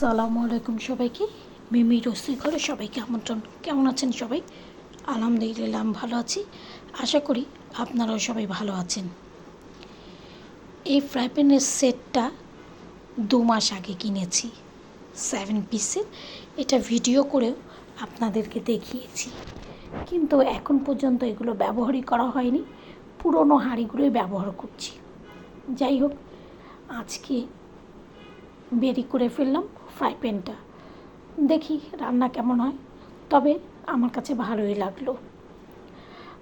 আসসালামু আলাইকুম সবাইকে। মিমি রসি ঘরে সবাইকে আমন্ত্রণ। কেমন আছেন সবাই? আলহামদুলিল্লাহ ভালো আছি। আশা করি আপনারাও সবাই ভালো আছেন। এই ফ্রাই প্যানের সেটটা দু মাস আগে কিনেছি। সেভেন পিসের। এটা ভিডিও করেও আপনাদেরকে দেখিয়েছি। কিন্তু এখন পর্যন্ত এগুলো ব্যবহারই করা হয়নি। পুরনো হাঁড়িগুলোই ব্যবহার করছি। যাই হোক, আজকে বেরি করে ফেললাম ফ্রাই প্যানটা। দেখি রান্না কেমন হয়। তবে আমার কাছে ভালোই লাগল।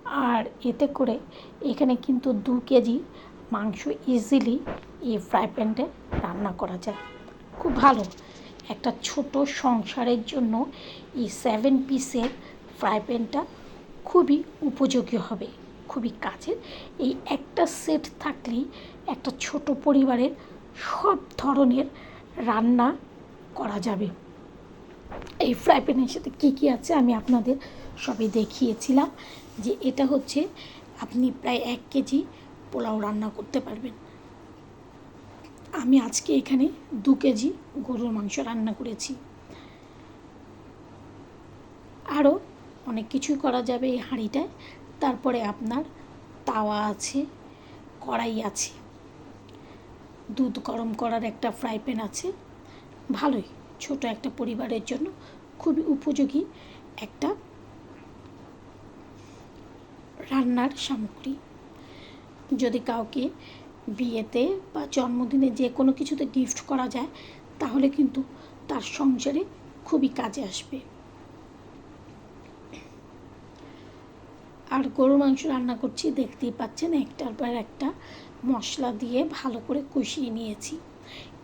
আর এতে করে এখানে কিন্তু দু কেজি মাংস ইজিলি এই ফ্রাই প্যানটে রান্না করা যায়। খুব ভালো। একটা ছোট সংসারের জন্য এই সেভেন পিসের ফ্রাই প্যানটা খুবই উপযোগী হবে, খুবই কাজের। এই একটা সেট থাকলেই একটা ছোট পরিবারের সব ধরনের রান্না করা যাবে। এই ফ্রাই প্যানের সাথে কী কী আছে আমি আপনাদের সবই দেখিয়েছিলাম যে এটা হচ্ছে আপনি প্রায় এক কেজি পোলাও রান্না করতে পারবেন। আমি আজকে এখানে দু কেজি গরুর মাংস রান্না করেছি। আরও অনেক কিছুই করা যাবে এই হাঁড়িটায়। তারপরে আপনার তাওয়া আছে, কড়াই আছে। দুধ গরম করার একটা ফ্রাই প্যান আছে। ভালোই, ছোট একটা পরিবারের জন্য খুবই উপযোগী একটা রান্নার সামগ্রী। যদি কাউকে বিয়েতে বা জন্মদিনে যে কোনো কিছুতে গিফট করা যায়, তাহলে কিন্তু তার সংসারে খুবই কাজে আসবে। আর গরুর মাংস রান্না করছি, দেখতেই পাচ্ছেন একটার পর একটা মশলা দিয়ে ভালো করে কষিয়ে নিয়েছি।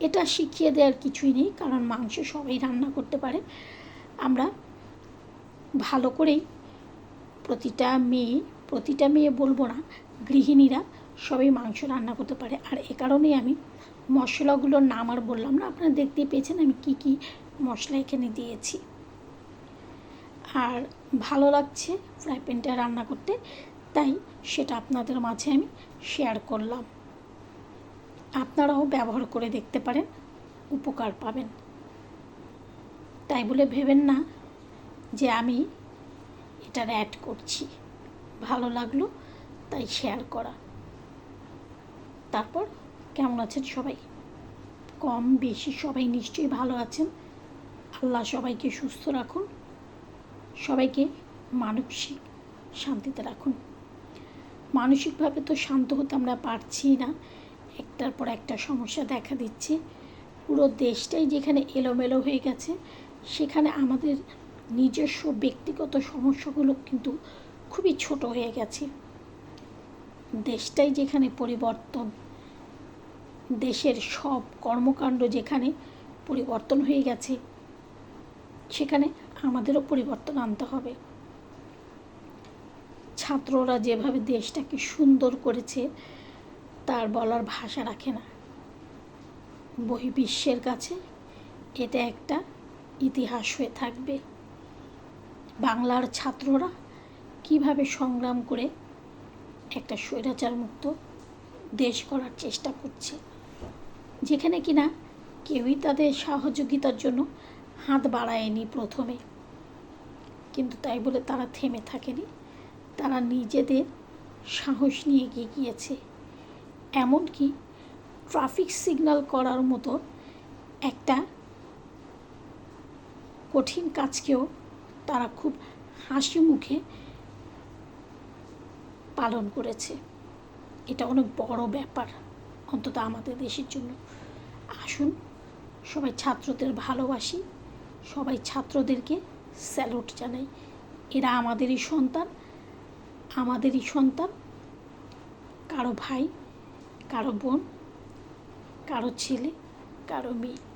এটা শিখিয়ে দেওয়ার কিছুই নেই, কারণ মাংস সবাই রান্না করতে পারে। আমরা ভালো করেই প্রতিটা মেয়ে প্রতিটা মেয়ে বলব না, গৃহিণীরা সবাই মাংস রান্না করতে পারে। আর এ কারণেই আমি মশলাগুলোর নাম আর বললাম না, আপনারা দেখতেই পেয়েছেন আমি কি কি মশলা এখানে দিয়েছি। আর ভালো লাগছে ফ্রাই প্যানটা রান্না করতে, তাই সেটা আপনাদের মাঝে আমি শেয়ার করলাম। আপনারাও ব্যবহার করে দেখতে পারেন, উপকার পাবেন। তাই বলে ভেবেন না যে আমি এটার অ্যাড করছি। ভালো লাগল, তাই শেয়ার করা। তারপর কেমন আছেন সবাই? কম বেশি সবাই নিশ্চয়ই ভালো আছেন। আল্লাহ সবাইকে সুস্থ রাখুন। সবাইকে মানসিক শান্তিতে রাখুন। মানসিকভাবে তো শান্ত হতে আমরা পারছি না। একটার পর একটা সমস্যা দেখা দিচ্ছে। পুরো দেশটাই যেখানে এলোমেলো হয়ে গেছে, সেখানে আমাদের নিজস্ব ব্যক্তিগত সমস্যাগুলো কিন্তু খুবই ছোট হয়ে গেছে। দেশটাই যেখানে পরিবর্তন, দেশের সব কর্মকাণ্ড যেখানে পরিবর্তন হয়ে গেছে সেখানে আমাদেরও পরিবর্তন আনতে হবে। ছাত্ররা যেভাবে দেশটাকে সুন্দর করেছে, তার বলার ভাষা রাখে না। বহির্বিশ্বের কাছে এটা একটা ইতিহাস হয়ে থাকবে। বাংলার ছাত্ররা কীভাবে সংগ্রাম করে একটা স্বৈরাচার মুক্ত দেশ করার চেষ্টা করছে, যেখানে কিনা কেউই তাদের সহযোগিতার জন্য হাত বাড়ায়নি প্রথমে। কিন্তু তাই বলে তারা থেমে থাকেনি। তারা নিজেদের সাহস নিয়ে এগিয়ে গিয়েছে এমনকি ট্রাফিক সিগন্যাল করার মতো একটা কঠিন কাজকেও তারা খুব হাসি মুখে পালন করেছে। এটা অনেক বড় ব্যাপার অন্তত আমাদের দেশের জন্য। আসুন, সবাই ছাত্রদের ভালোবাসি। সবাই ছাত্রদেরকে স্যালুট জানাই। এরা আমাদেরই সন্তান আমাদেরই সন্তান। কারও ভাই, কারও বোন, কারও ছেলে, কারও মেয়ে।